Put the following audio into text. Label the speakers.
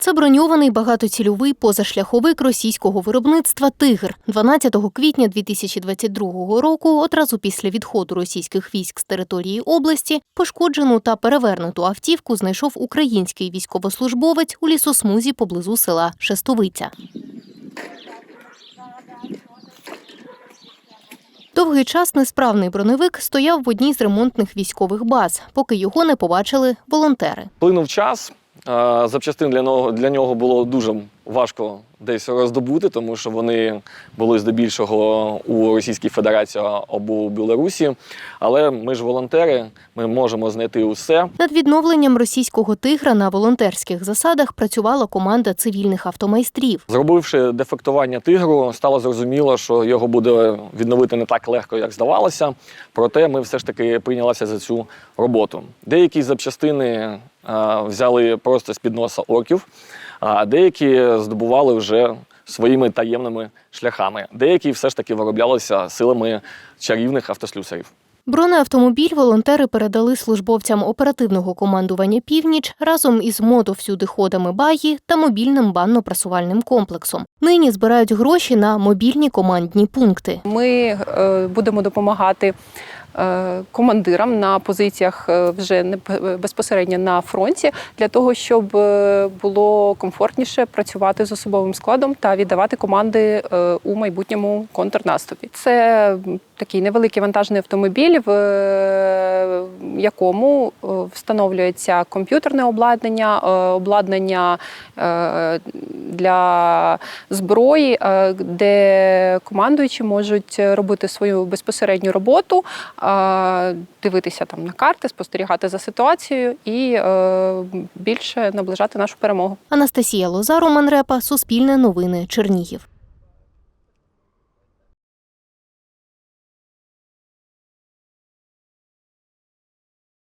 Speaker 1: Це броньований багатоцільовий позашляховик російського виробництва Тигр 12 квітня 2022 року. Одразу після відходу російських військ з території області пошкоджену та перевернуту автівку знайшов український військовослужбовець у лісосмузі поблизу села Шестовиця. Довгий час несправний броневик стояв в одній з ремонтних військових баз, поки його не побачили волонтери.
Speaker 2: Плинув час. Запчастин для нього, для нього було дуже важко десь роздобути, тому що вони були здебільшого у Російській Федерації або у Білорусі. Але ми ж волонтери, ми можемо знайти усе.
Speaker 1: Над відновленням російського тигра на волонтерських засадах працювала команда цивільних автомайстрів.
Speaker 2: Зробивши дефектування тигру, стало зрозуміло, що його буде відновити не так легко, як здавалося. Проте ми все ж таки прийнялися за цю роботу. Деякі запчастини взяли просто з під носа орків, а деякі здобували вже своїми таємними шляхами. Деякі все ж таки вироблялися силами чарівних автослюсарів.
Speaker 1: Бронеавтомобіль волонтери передали службовцям оперативного командування Північ разом із мотовсюдиходами Багі та мобільним банно-прасувальним комплексом. Нині збирають гроші на мобільні командні пункти.
Speaker 3: Ми е, будемо допомагати командирам на позиціях е, вже не п- безпосередньо на фронті для того, щоб е, було комфортніше працювати з особовим складом та віддавати команди е, у майбутньому контрнаступі. Це такий невеликий вантажний автомобіль, в е, якому е, встановлюється комп'ютерне обладнання, е, обладнання е, для зброї, е, де командуючі можуть робити свою безпосередню роботу, е, дивитися там на карти, спостерігати за ситуацією і е, більше наближати нашу перемогу.
Speaker 1: Анастасія Лоза, Роман Репа, Суспільне новини, Чернігів.